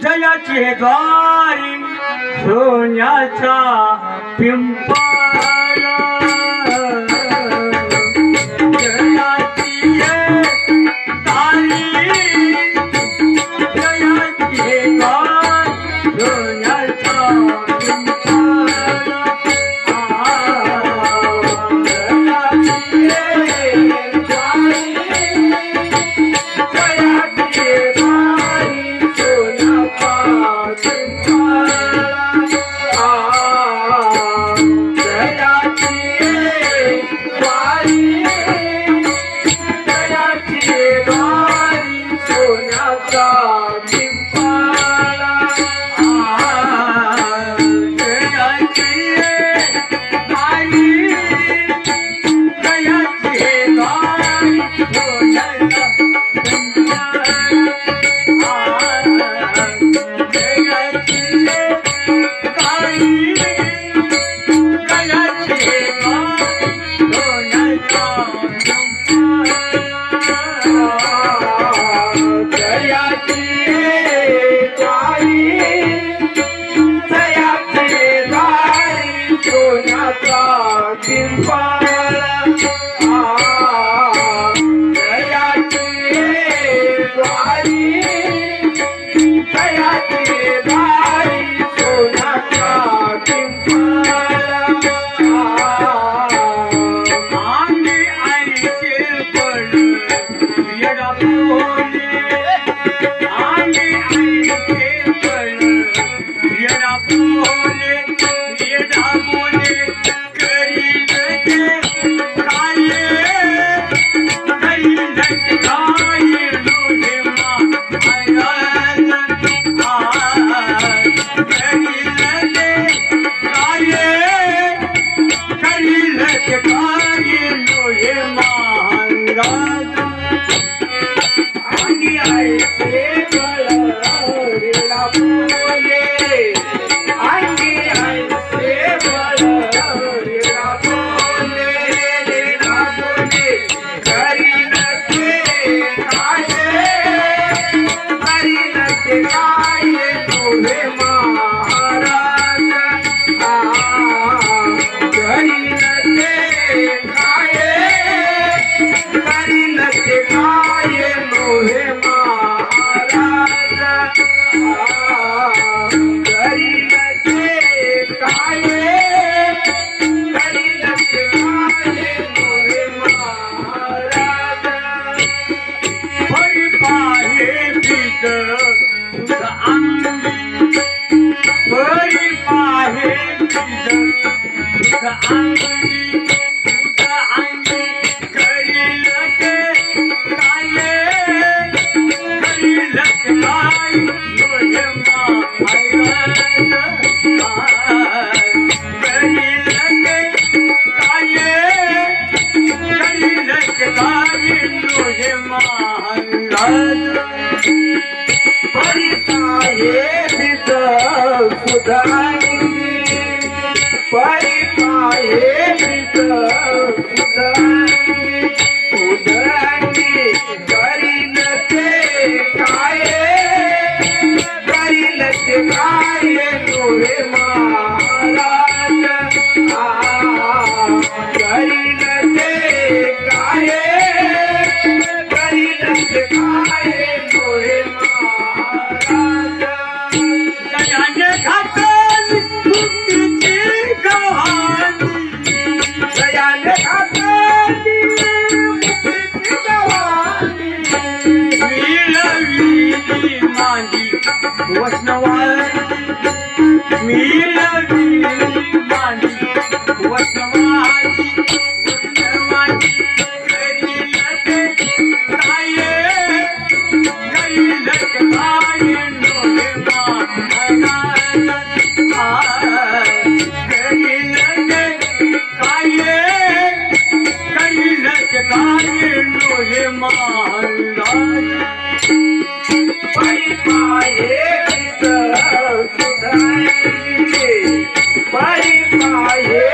जयाची हे द्वारी सोन्याचा पिंपा करील ते काये मांडी वैष्णवाय मी 大爷。